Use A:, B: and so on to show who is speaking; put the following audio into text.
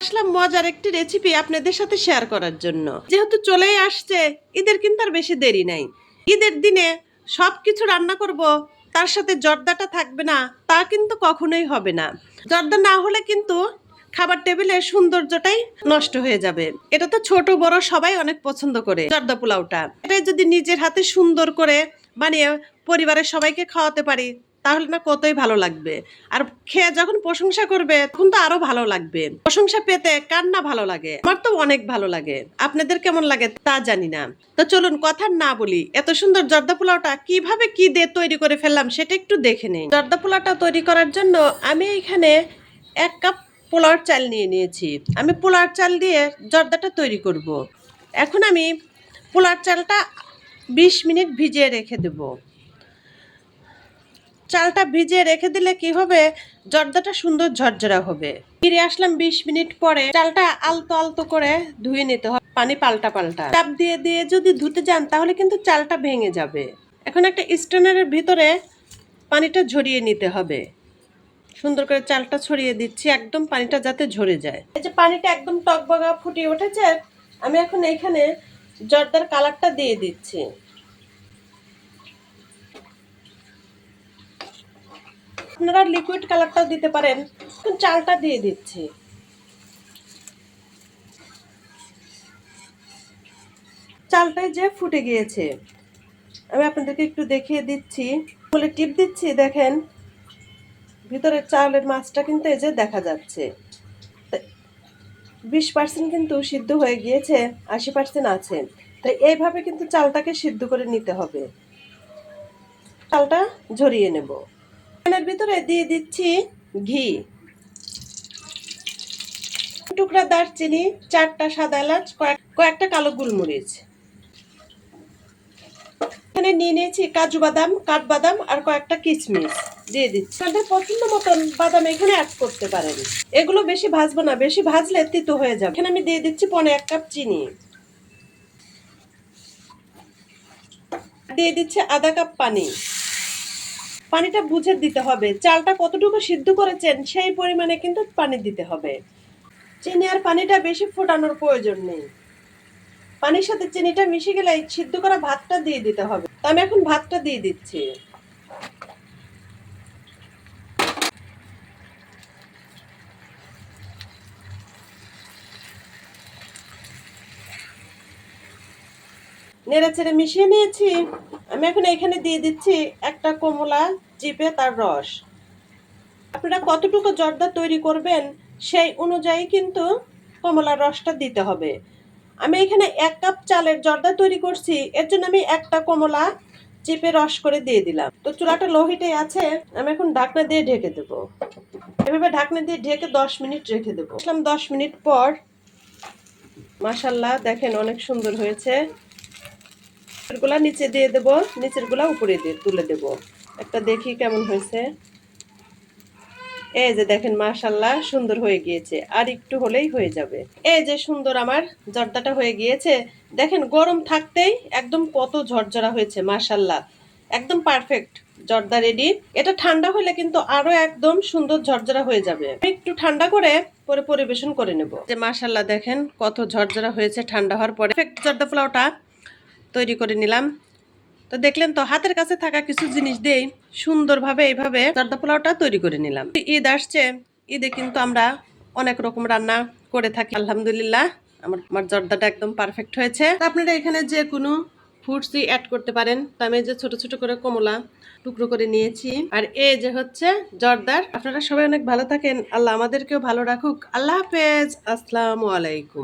A: আসলাম মজার একটি রেসিপি আপনাদের সাথে শেয়ার করার জন্য। যেহেতু চলেই আসছে, ঈদের কিন্তু আর বেশি দেরি নাই। ঈদের দিনে সব কিছু রান্না করব, তার সাথে জর্দাটা থাকবে না, তা কিন্তু কখনোই হবে না। জর্দা না হলে কিন্তু খাবার টেবিলের সৌন্দর্যটাই নষ্ট হয়ে যাবে। এটা তো ছোট, বড় সবাই অনেক পছন্দ করে জর্দা পোলাওটা। এটাই যদি নিজের হাতে সুন্দর করে বানিয়ে পরিবারের সবাইকে খাওয়াতে পারি, তাহলে না কতই ভালো লাগবে। আর খেয়ে যখন প্রশংসা করবে, তখন তো আরও ভালো লাগবে। প্রশংসা পেতে কার না ভালো লাগে? আমার তো অনেক ভালো লাগে। আপনাদের কেমন লাগে তা জানি না। তো চলুন কথা না বলি, এত সুন্দর জর্দা পোলাওটা কীভাবে কি দিয়ে তৈরি করে ফেললাম সেটা একটু দেখে নেই। জর্দা পোলাওটা তৈরি করার জন্য আমি এখানে এক কাপ পোলাওর চাল নিয়ে নিয়েছি। আমি পোলাওর চাল দিয়ে জর্দাটা তৈরি করব। এখন আমি পোলাওর চালটা বিশ মিনিট ভিজিয়ে রেখে দেবো। চালটা ভিজিয়ে রেখে দিলে কি হবে? জর্দাটা সুন্দর ঝরঝরা হবে। ফিরে আসলাম বিশ মিনিট পরে। চালটা আলতো আলতো করে ধুয়ে নিতে হবে। পানি পাল্টা পাল্টা। চাপ দিয়ে দিয়ে যদি ধুতে যান, তাহলে কিন্তু চালটা ভেঙে যাবে। এখন একটা স্টেনারের ভিতরে পানিটা ঝরিয়ে নিতে হবে। সুন্দর করে চালটা ছড়িয়ে দিচ্ছি, একদম পানিটা যাতে ঝরে যায়। এই যে পানিটা একদম টকবগা ফুটিয়ে উঠেছে, আমি এখন এখানে জর্দার কালারটা দিয়ে দিচ্ছি। আপনারা লিকুইড কালারটাও দিতে পারেন চালটা দিয়ে দিচ্ছি। চালটাই যে ফুটে গিয়েছে, আমি আপনাদেরকে একটু দেখিয়ে দিচ্ছি। বলে টিপ দিচ্ছি, দেখেন, ভিতরের চালের মাছটা কিন্তু এই যে দেখা যাচ্ছে। বিশ পার্সেন্ট কিন্তু সিদ্ধ হয়ে গিয়েছে, আশি পার্সেন্ট আছে। তাই এইভাবে কিন্তু চালটাকে সিদ্ধ করে নিতে হবে। চালটা ঝরিয়ে নেব। প্যানের ভিতরে দিয়ে দিচ্ছি ঘি। টুকরা দারচিনি, চারটা সাদা এলাচ, কয়েক, কয়েকটা কালো গোলমরিচ। এখানে নিয়ে নিয়েছি কাজু বাদাম, কাঠবাদাম আর কয়েকটা কিশমিশ। দিয়ে দিচ্ছি। আপনাদের পছন্দ মতন বাদাম এখানে অ্যাড করতে পারেন। এগুলো বেশি ভাজবো না, বেশি ভাজলে তিতো হয়ে যাবে। এখানে আমি দিয়ে দিচ্ছি পনে এক কাপ চিনি। দিয়ে দিচ্ছি আধা কাপ পানি। পানিটা বুঝে দিতে হবে। চালটা কতটুকু সিদ্ধ করেছেন সেই পরিমাণে কিন্তু পানি দিতে হবে। চিনি আর পানিটা বেশি ফোটানোর প্রয়োজন নেই। পানির সাথে চিনিটা মিশে গেলে সিদ্ধ করা ভাতটা দিয়ে দিতে হবে। আমি এখন ভাতটা দিয়ে দিচ্ছি। নেড়ে চেড়ে মিশিয়ে নিয়েছি। আমি এখন এখানে দিয়ে দিচ্ছি একটা কমলা চিপে তার রস। আপনারা কতটুকু জর্দা তৈরি করবেন সেই অনুযায়ী কিন্তু কমলার রসটা দিতে হবে। আমি এখানে এক কাপ চালের জর্দা তৈরি করছি। এর জন্য আমি একটা কমলা চেপে রস করে দিয়ে দিলাম। তো চুলাটা লোহিটে আছে, আমি এখন ঢাকনা দিয়ে ঢেকে দেবো। এভাবে ঢাকনা দিয়ে ঢেকে দশ মিনিট রেখে দেবো। আসলাম দশ মিনিট পর। মাসাল্লাহ দেখেন অনেক সুন্দর হয়েছে। গুলা নিচে দিয়ে দেবো নিচেরগুলা উপরে দিয়ে, তুলে দেবো। একটা দেখি কেমন হয়েছে। এই যে দেখেন মাশাল্লাহ সুন্দর হয়ে গিয়েছে। আর একটু হলেই হয়ে যাবে। এই যে সুন্দর আমার জর্দাটা হয়ে গিয়েছে। দেখেন, গরম থাকতেই একদম কত ঝরঝরা হয়েছে মাশাল্লাহ একদম পারফেক্ট জর্দা রেডি এটা ঠান্ডা হলে কিন্তু আরও একদম সুন্দর ঝরঝরা হয়ে যাবে। একটু ঠান্ডা করে পরে পরিবেশন করে নেব। যে মাশাল্লাহ দেখেন, কত ঝরঝরা হয়েছে ঠান্ডা হওয়ার পরে। জর্দা পোলাওটা তৈরি করে নিলাম। তো দেখলেন তো, হাতের কাছে থাকা কিছু জিনিস দিয়েই সুন্দরভাবে এইভাবে জর্দা পোলাওটা তৈরি করে নিলাম। ঈদ আসছে, ঈদে কিন্তু আমরা অনেক রকম রান্না করে থাকি, আলহামদুলিল্লাহ। আমার আমার জর্দাটা একদম পারফেক্ট হয়েছে। আপনারা এখানে যে কোনো ফ্রুটসই অ্যাড করতে পারেন। তো আমি যে ছোট ছোট করে কমলা টুকরো করে নিয়েছি। আর এই যে হচ্ছে জর্দার, আপনারা সবাই অনেক ভালো থাকেন। আল্লাহ আমাদেরকেও ভালো রাখুক। আল্লাহ হাফেজ। আসসালামু আলাইকুম।